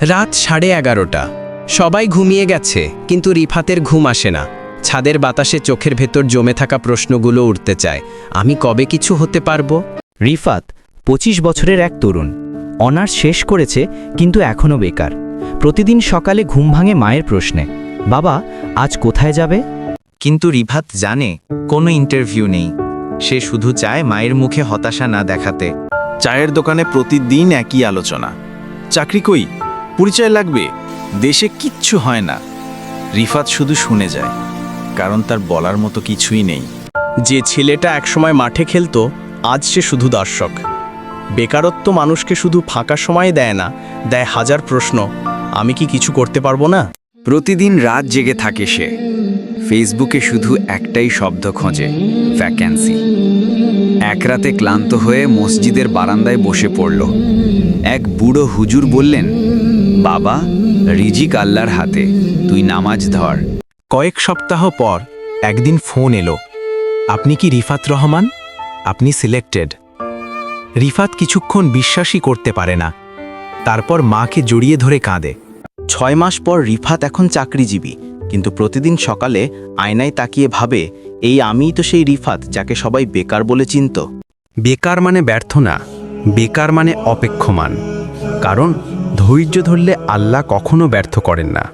রাত সাড়ে এগারোটা। সবাই ঘুমিয়ে গেছে কিন্তু রিফাতের ঘুম আসে না। ছাদের বাতাসে চোখের ভেতর জমে থাকা প্রশ্নগুলো উঠতে চায় আমি কবে কিছু হতে পারব? রিফাত ২৫ বছরের এক তরুণ। অনার্স শেষ করেছে কিন্তু এখনও বেকার। প্রতিদিন সকালে ঘুম ভাঙে মায়ের প্রশ্নে বাবা আজ কোথায় যাবে? কিন্তু রিভাত জানে কোনো ইন্টারভিউ নেই। সে শুধু চায় মায়ের মুখে হতাশা না দেখাতে। চায়ের দোকানে প্রতিদিন একই আলোচনা। চাকরি কই? পরিচয় লাগবে, দেশে কিচ্ছু হয় না। রিফাত শুধু শুনে যায়, কারণ তার বলার মতো কিছুই নেই। যে ছেলেটা একসময় মাঠে খেলতো, আজ সে শুধু দর্শক। বেকারত্ব মানুষকে শুধু ফাঁকা সময় দেয় না, দেয় হাজার প্রশ্ন, আমি কি কিছু করতে পারব না? প্রতিদিন রাত জেগে থাকে সে। ফেসবুকে শুধু একটাই শব্দ খোঁজে ভ্যাকেন্সি এক রাতে ক্লান্ত হয়ে মসজিদের বারান্দায় বসে পড়ল। এক বুড়ো হুজুর বললেন বাবা রিজিক আল্লাহর হাতে তুই নামাজ ধর। কয়েক সপ্তাহ পর একদিন ফোন এলো। আপনি কি রিফাত রহমান? আপনি সিলেক্টেড। রিফাত কিছুক্ষণ বিশ্বাসই করতে পারে না। তারপর মাকে জড়িয়ে ধরে কাঁদে। ছয় মাস পর রিফাত এখন চাকরিজীবী কিন্তু প্রতিদিন সকালে আয়নায় তাকিয়ে ভাবে এই আমিই তো সেই রিফাত যাকে সবাই বেকার বলে চিনত। বেকার মানে ব্যর্থ না বেকার মানে অপেক্ষমান। কারণ ধৈর্য ধরলে আল্লাহ কখনো ব্যর্থ করেন না।